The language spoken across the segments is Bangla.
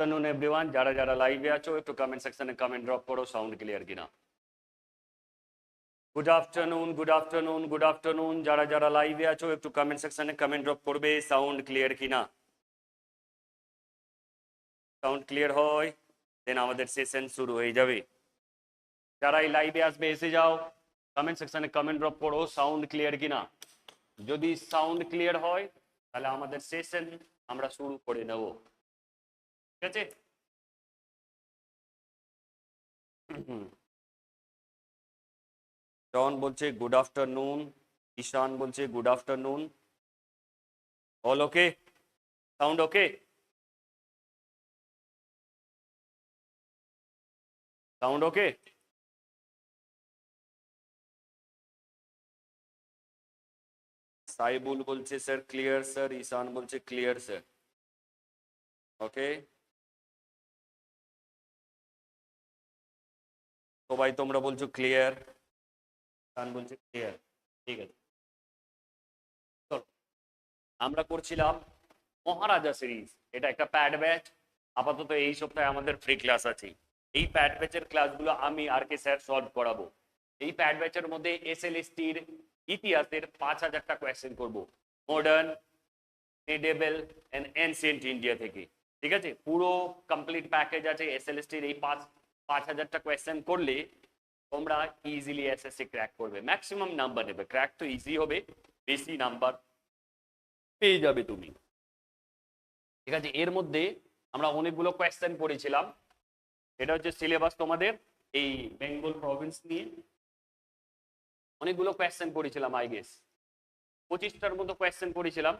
আফটারনুন এভরিওয়ান যারা যারা লাইভে আছো একটু কমেন্ট সেকশনে কমেন্ট ড্রপ করো সাউন্ড ক্লিয়ার কিনা good afternoon good afternoon good afternoon যারা যারা লাইভে আছো একটু কমেন্ট সেকশনে কমেন্ট ড্রপ করবে সাউন্ড ক্লিয়ার কিনা সাউন্ড ক্লিয়ার হয় দেন আমাদের সেশন শুরু হয়ে যাবে যারা এই লাইভে আসবে এসে যাও কমেন্ট সেকশনে কমেন্ট ড্রপ করো সাউন্ড ক্লিয়ার কিনা যদি সাউন্ড ক্লিয়ার হয় তাহলে আমাদের সেশন আমরা শুরু করে নেব ঠিক আছে জন বলছে গুড আফটারনুন ঈশান বলছে good afternoon all okay sound okay sound okay Saibul বলছে স্যার ক্লিয়ার স্যার ঈশান বলছে ক্লিয়ার স্যার ওকে সবাই তোমরা বলছো ক্লিয়ার ঈশান বলছে ক্লিয়ার ঠিক আছে। আমরা করছিলাম মহারাজা সিরিজ এটা একটা প্যাড ব্যাচ আপাতত এই সপ্তাহে আমাদের ফ্রি ক্লাস আছে। এই প্যাড ব্যাচের ক্লাসগুলো আমি আর কে স্যার সলভ করাবো। এই প্যাড ব্যাচের মধ্যে এস এল এসটির ইতিহাসের পাঁচ হাজারটা কোয়েশ্চেন করব। Modern medieval and ancient India থেকে। ঠিক আছে? পুরো কমপ্লিট প্যাকেজ আছে এস এল এসটির এই পাঁচ পাঁচ হাজারটা কোয়েশ্চেন করলে তোমরা ইজিলি এসএসসি ক্র্যাক করবে। ম্যাক্সিমাম নাম্বার নেবে। ক্র্যাক তো ইজি হবে, বেশি নাম্বার পেয়ে যাবে তুমি। ঠিক আছে? এর মধ্যে আমরা অনেকগুলো কোয়েশ্চেন পড়েছিলাম এটা হচ্ছে সিলেবাস তোমাদের এই বেঙ্গল প্রভিন্স নিয়ে। অনেকগুলো কোয়েশ্চেন পড়েছিলাম আই গেস পঁচিশটার মতো কোয়েশ্চেন পড়েছিলাম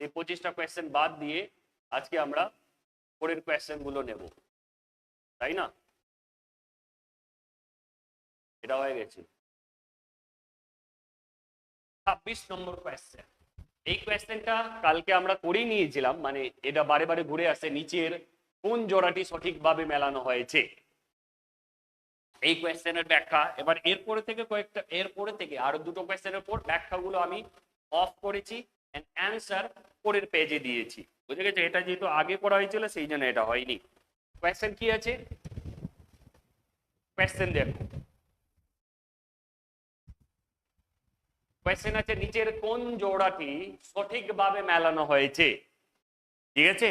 এই পঁচিশটা কোয়েশ্চেন বাদ দিয়ে আজকে আমরা পরের কোয়েশ্চেনগুলো নেব। তাই না? এটা হয়ে গেছে। ছাব্বিশ নম্বর কোয়েশ্চেন এই কোয়েশ্চেনটা কালকে আমরা করেই নিয়েছিলাম মানে এটা বারে বারে ঘুরে আসে নিচের কোন জোড়াটি সঠিকভাবে মেলানো হয়েছে। এই কোয়েশ্চেনের ব্যাখ্যা, এবার এরপরে থেকে কয়েকটা, এরপরে থেকে আরও দুটো কোয়েশ্চেনের পর ব্যাখ্যাগুলো আমি অফ করেছি অ্যান্সার পরের পেজে দিয়েছি। বুঝে গেছে? এটা যেহেতু আগে করা হয়েছিল, সেই জন্য এটা হয়নি। কোয়েশ্চেন কি আছে? কোয়েশ্চেন দেখো। কোয়েশ্চেন আছে, নিচের কোন জোড়াটি সঠিকভাবে মেলানো হয়েছে? ঠিক আছে?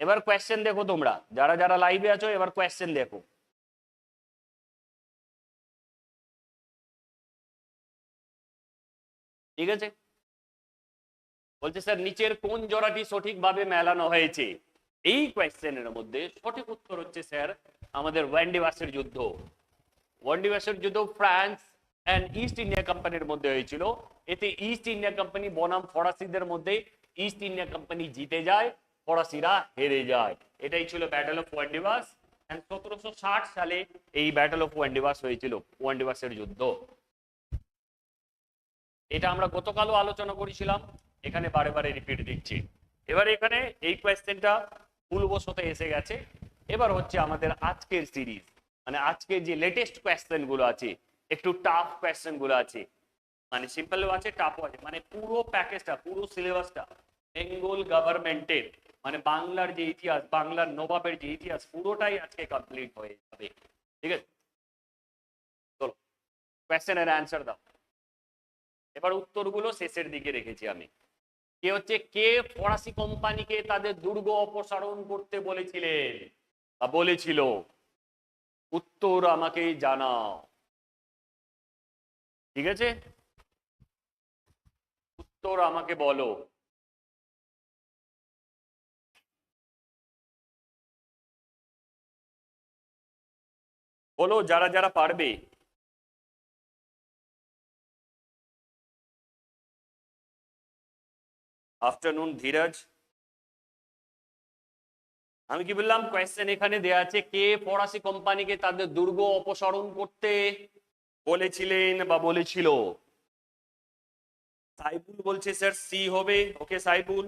এবার কোয়েশ্চেন দেখো তোমরা। যারা যারা লাইভে আছো, এবার কোয়েশ্চেন দেখো। ঠিক আছে? বলছে স্যার নিচের কোন জোড়াটি সঠিকভাবে মেলানো হয়েছে? এই কোয়েশ্চেনের মধ্যে সঠিক উত্তর হচ্ছে, স্যার, আমাদের ওয়ান্ডিবাসের যুদ্ধ। ওয়ান্ডিবাসের যুদ্ধ ফ্রান্স অ্যান্ড ইস্ট ইন্ডিয়া কোম্পানির মধ্যে হয়েছিল। এতে ইস্ট ইন্ডিয়া কোম্পানি বনাম ফরাসিদের মধ্যে ইস্ট ইন্ডিয়া কোম্পানি জিতে যায়, ফরাসিরা হেরে যায়। এটাই ছিল ব্যাটল অফ ওয়ান্ডিবাস অ্যান্ড সতেরোশো ষাট সালে এই ব্যাটল অফ ওয়ান্ডিবাস হয়েছিল ওয়ান্ডিবাসের যুদ্ধ। এটা আমরা গতকালও আলোচনা করেছিলাম, এখানে বারে বারে রিপিট দিচ্ছি। এবার এখানে এই কোয়েশ্চেনটা ভুলবশত এসে গেছে। এবার হচ্ছে আমাদের আজকের সিরিজ। মানে আজকের যে লেটেস্ট কোয়েশ্চেনগুলো আছে, একটু টাফ কোয়েশ্চেনগুলো আছে। মানে সিম্পলও আছে টাফও আছে। মানে পুরো প্যাকেজটা পুরো সিলেবাসটা বেঙ্গল গভর্নমেন্টের মানে বাংলার যে ইতিহাস, বাংলার নবাবের যে ইতিহাস, পুরোটাই আজকে কমপ্লিট হয়ে যাবে। ঠিক আছে? চলো কোয়েশ্চেনের অ্যান্সার দাও। এবার উত্তরগুলো শেষের দিকে রেখেছি আমি। কে হচ্ছে কে ফরাসি কোম্পানিকে তাদের দুর্গ অপসারণ করতে বলেছিলেন? বলেছিল? উত্তর আমাকে জানাও। ঠিক আছে? উত্তর আমাকে বলো। বলো যারা যারা পারবে। আফটারনুন ধীরাজ আমি কি বললাম? কোয়েশ্চেন এখানে দেয়া আছে, কে ফরাসি কোম্পানিকে তাদের দুর্গ অপসারণ করতে বলেছিলেন বা বলেছিল? সাইবুল বলছে স্যার সি হবে। ওকে সাইবুল।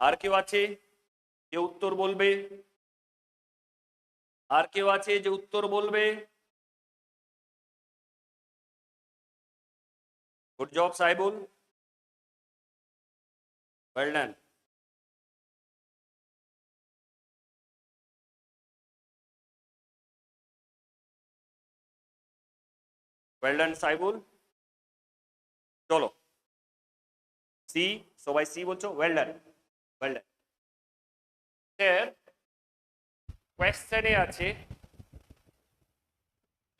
আর কেউ আছে যে উত্তর বলবে? আর কেউ আছে যে উত্তর বলবে? Good job Saibul. Well done. Well done, Saibul চলো সি সবাই সি বলছো well done well done sir কোয়েশ্চেনে আছে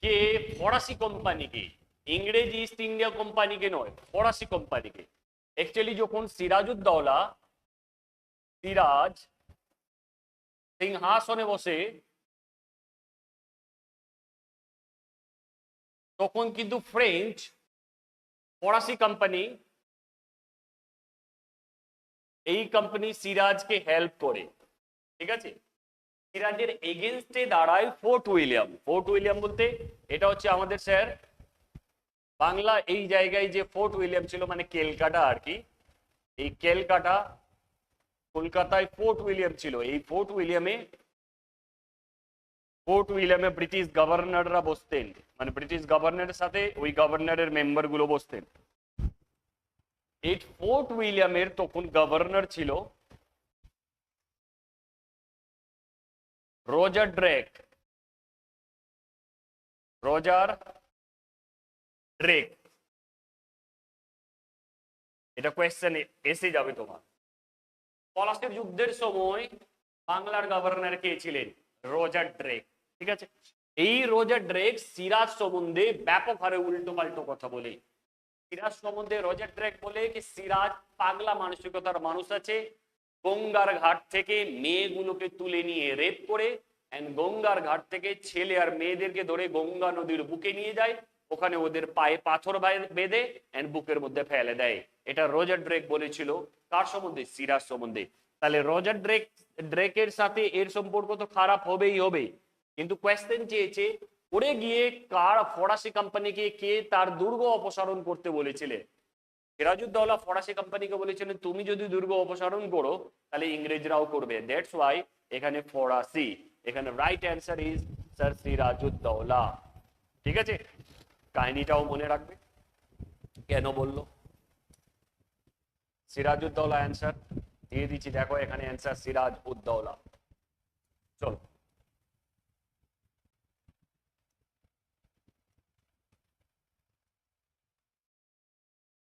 যে ফরাসি কোম্পানিকে ইংরেজি ইস্ট ইন্ডিয়া কোম্পানিকে নয় ফরাসি কোম্পানিকে অ্যাকচুয়ালি যখন সিরাজউদ্দৌলা সিরাজ সিংহাসনে বসে, তখন কিন্তু ফ্রেঞ্চ ফরাসি কোম্পানি এই কোম্পানি সিরাজকে হেল্প করে। ঠিক আছে? সিরাজের এগেনস্টে দাঁড়ায় ফোর্ট উইলিয়াম ফোর্ট উইলিয়াম বলতে এটা হচ্ছে আমাদের স্যার বাংলা এই জায়গায় যে ফোর্ট উইলিয়াম ছিল মানে কেলকাটা আর কি, এই কেলকাটা কলকাতায় ফোর্ট উইলিয়াম ছিল। এই ফোর্ট উইলিয়ামে ফোর্ট উইলিয়ামে ব্রিটিশ গভর্নররা বসতেন। মানে ব্রিটিশ গভর্নরের সাথে ওই গভর্নরের মেম্বারগুলো বসতেন। এই ফোর্ট উইলিয়ামের তখন গভর্নর ছিল রোজার ড্রেক। রোজার ড্রেক এটা কোয়েশ্চেন এসে যাবে তোমার। পলাশের যুদ্ধের সময় বাংলার গভর্নর কে ছিলেন? রোজার ড্রেক, ঠিক আছে? এই রোজার ড্রেক সিরাজ সম্বন্ধে ব্যাপক হারে উল্টো পাল্টো কথা বলে। সিরাজ সম্বন্ধে রোজার ড্রেক বলে কি সিরাজ পাগলা মানসিকতার মানুষ আছে, গঙ্গার ঘাট থেকে মেয়েগুলোকে তুলে নিয়ে রেপ করে এন্ড গঙ্গার ঘাট থেকে ছেলে আর মেয়েদেরকে ধরে গঙ্গা নদীর বুকে নিয়ে যায়। ওখানে ওদের পায়ে পাথর বেঁধে এন্ড বুকের মধ্যে ফেলে দেয়। এটা রোজার ড্রেক বলেছিল। কার সম্বন্ধে? সিরাজ সম্বন্ধে। তাহলে রোজার ড্রেক ড্রেকের সাথে এর সম্পর্ক তো খারাপ হবেই হবে। কিন্তু কোয়েশ্চেন চেয়েছে, ওরে গিয়ে কার ফরাসি কোম্পানিকে কে তার দুর্গ অপসারণ করতে বলেছিলেন? সিরাজউদ্দৌলা ফরাসি কোম্পানিকে বলেছিলেন, তুমি যদি দুর্গ অপসারণ করো, তাহলে ইংরেজরাও করবে। দ্যাটস ওয়াই এখানে ফরাসি। এখানে right answer is sir Sirajuddaulah. ঠিক আছে? কাহিনীটাও মনে রাখবে? কেন বলল? সিরাজউদ্দৌলা অ্যান্সার দিয়ে দিচ্ছি। দেখো, এখানে অ্যান্সার সিরাজ উদ্দৌলা। চলো।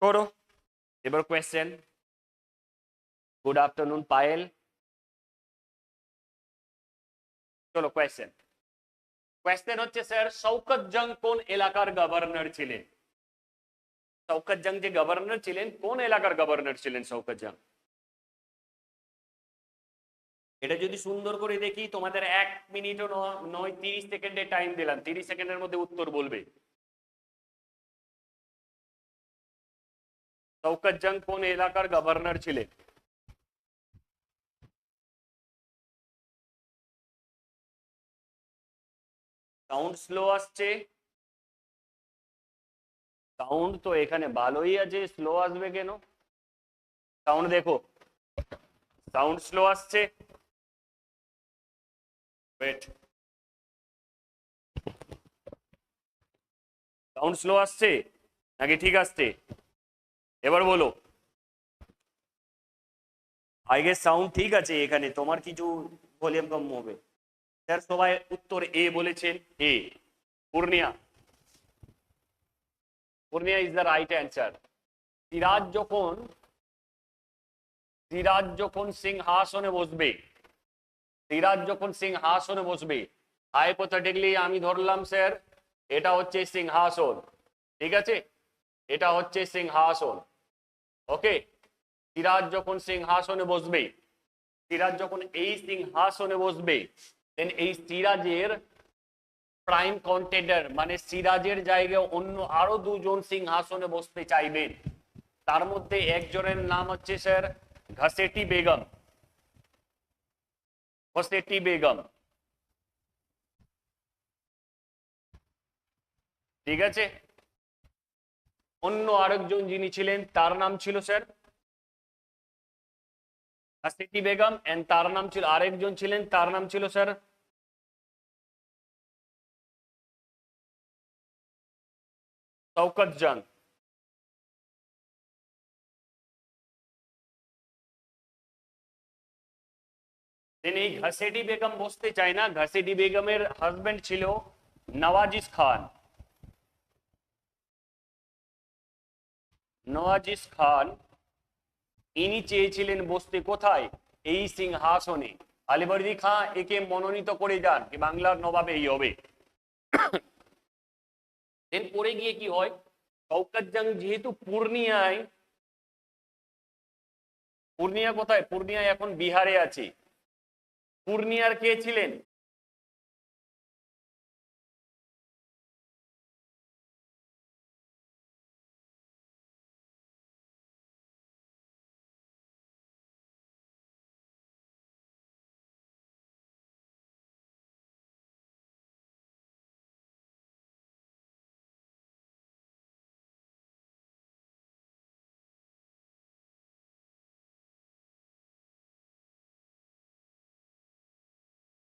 করো। এবার কোয়েশ্চেন গুড আফটারনুন পায়েল। চলো কোয়েশ্চেন কোয়েশ্চেন হচ্ছে স্যার শৌকত জং কোন এলাকার গভর্নর ছিলেন? শৌকত জং যে গভর্নর ছিলেন, কোন এলাকার গভর্নর ছিলেন শৌকত জং এটা যদি সুন্দর করে দেখি, তোমাদের এক মিনিটও নয়, তিরিশ সেকেন্ডের টাইম দিলাম। তিরিশ সেকেন্ডের মধ্যে উত্তর বলবে। শৌকত জং কোন এলাকার গভর্নর ছিলেন? সাউন্ড স্লো আসছে। সাউন্ড তো এখানে ভালোই আছে স্লো আসবে কেন? সাউন্ড দেখো। সাউন্ড স্লো আসছে। ওয়েট সাউন্ড স্লো আসছে? নাকি ঠিক আসছে? এবার বলো। আগে সাউন্ড ঠিক আছে এখানে। তোমার কিছু ভলিউম কম হবে। স্যার সবাই উত্তর এ বলেছেন A Purnia. Purnia is the right answer Siraj যখন সিরাজ যখন সিংহাসনে বসবে, সিরাজ যখন সিংহাসনে বসবে হাইপোথেটিকলি আমি ধরলাম স্যার এটা হচ্ছে সিংহাসন। ঠিক আছে? এটা হচ্ছে সিংহাসন। ওকে? সিরাজ যখন সিংহাসনে বসবে, সিরাজ যখন এই সিংহাসনে বসবে দেন এই সিরাজের প্রাইম কন্টেন্ডার মানে সিরাজের জায়গায় অন্য আরও দুজন সিংহাসনে বসতে চাইবেন। তার মধ্যে একজনের নাম হচ্ছে স্যার ঘসেটি বেগম। ঘসেটি বেগম। ঠিক আছে? অন্য আরেকজন যিনি ছিলেন, তার নাম ছিল স্যার ঘসেটি বেগম এন্ড তার নাম ছিল আরেকজন ছিলেন তার নাম ছিল স্যার শওকত তিনি ঘসেডি বেগম বসতে চায় না ঘসেডি বেগমের হাজবেন্ড ছিল নওয়াজিস খান নওয়াজিস খান ইনি চেয়েছিলেন বসতে কোথায়? এই সিংহাসনে। আলিবর্দি খাঁ একে মনোনীত করে যান কি বাংলার নবাব এই হবে। এরপরে গিয়ে কি হয়? শৌকত জং যেহেতু পূর্ণিয়ায়, পূর্ণিয়া কোথায়? পূর্ণিয়া এখন বিহারে আছে। পূর্ণিয়ার কে ছিলেন?